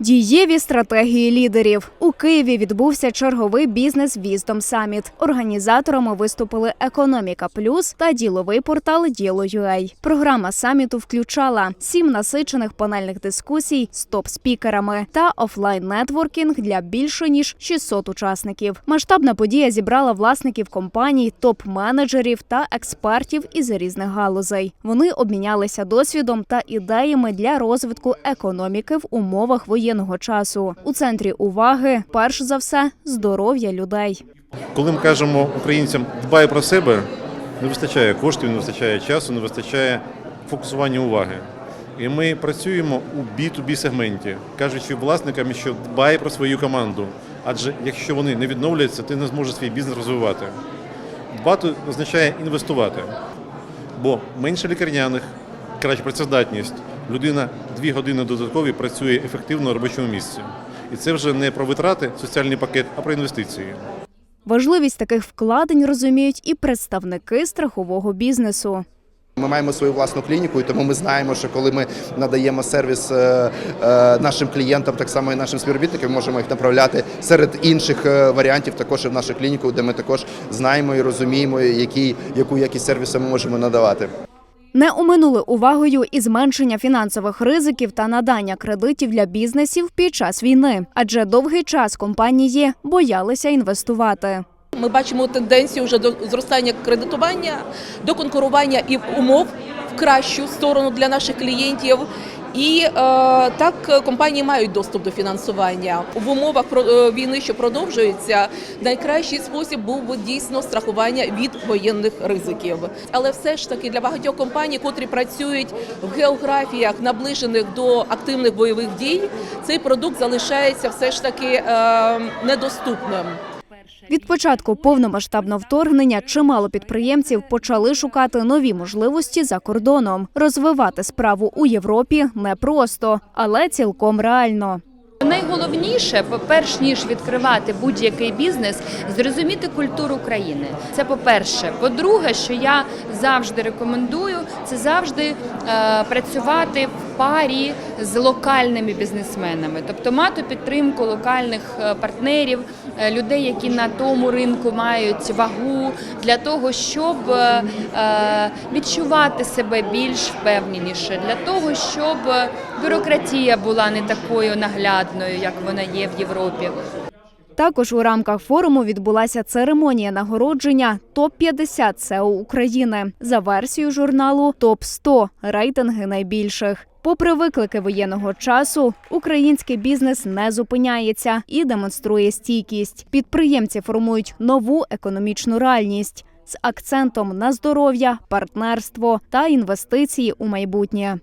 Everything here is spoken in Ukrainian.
Дієві стратегії лідерів у Києві відбувся черговий бізнес Віздом Саміт. Організаторами виступили Економіка Плюс та діловий портал Діло.ua. Програма саміту включала сім насичених панельних дискусій з топ-спікерами та офлайн нетворкінг для більше ніж 600 учасників. Масштабна подія зібрала власників компаній, топ-менеджерів та експертів із різних галузей. Вони обмінялися досвідом та ідеями для розвитку економіки в умовах воєнного часу. У центрі уваги перш за все здоров'я людей. Коли ми кажемо українцям дбай про себе, не вистачає коштів, не вистачає часу, не вистачає фокусування уваги. І ми працюємо у B2B сегменті, кажучи власникам, що дбай про свою команду. Адже якщо вони не відновляться, ти не зможеш свій бізнес розвивати. Дбати означає інвестувати, бо менше лікарняних, краща працездатність. Людина дві години додаткові працює ефективно на робочому місці. І це вже не про витрати, соціальний пакет, а про інвестиції. Важливість таких вкладень розуміють і представники страхового бізнесу. Ми маємо свою власну клініку, і тому ми знаємо, що коли ми надаємо сервіс е, е, нашим клієнтам, так само і нашим співробітникам, можемо їх направляти серед інших е, варіантів, також і в нашу клініку, де ми також знаємо і розуміємо, які, яку якість сервісу ми можемо надавати. Не оминули увагою і зменшення фінансових ризиків та надання кредитів для бізнесів під час війни, адже довгий час компанії боялися інвестувати. Ми бачимо тенденцію вже до зростання кредитування, до конкурування і умов в кращу сторону для наших клієнтів. І е, так компанії мають доступ до фінансування в умовах е, війни, що продовжується. Найкращий спосіб був би дійсно страхування від воєнних ризиків. Але все ж таки для багатьох компаній, котрі працюють в географіях, наближених до активних бойових дій, цей продукт залишається все ж таки е, недоступним. Від початку повномасштабного вторгнення чимало підприємців почали шукати нові можливості за кордоном. Розвивати справу у Європі непросто, але цілком реально. Найголовніше, перш ніж відкривати будь-який бізнес, зрозуміти культуру країни. Це по-перше. По-друге, що я завжди рекомендую, це завжди е, працювати парі з локальними бізнесменами, тобто мати підтримку локальних е, партнерів, е, людей, які на тому ринку мають вагу, для того, щоб е, відчувати себе більш впевненіше, для того, щоб бюрократія була не такою наглядною, як вона є в Європі. Також у рамках форуму відбулася церемонія нагородження топ 50 СЕО України за версією журналу Топ 100 рейтинги найбільших. Попри виклики воєнного часу, український бізнес не зупиняється і демонструє стійкість. Підприємці формують нову економічну реальність з акцентом на здоров'я, партнерство та інвестиції у майбутнє.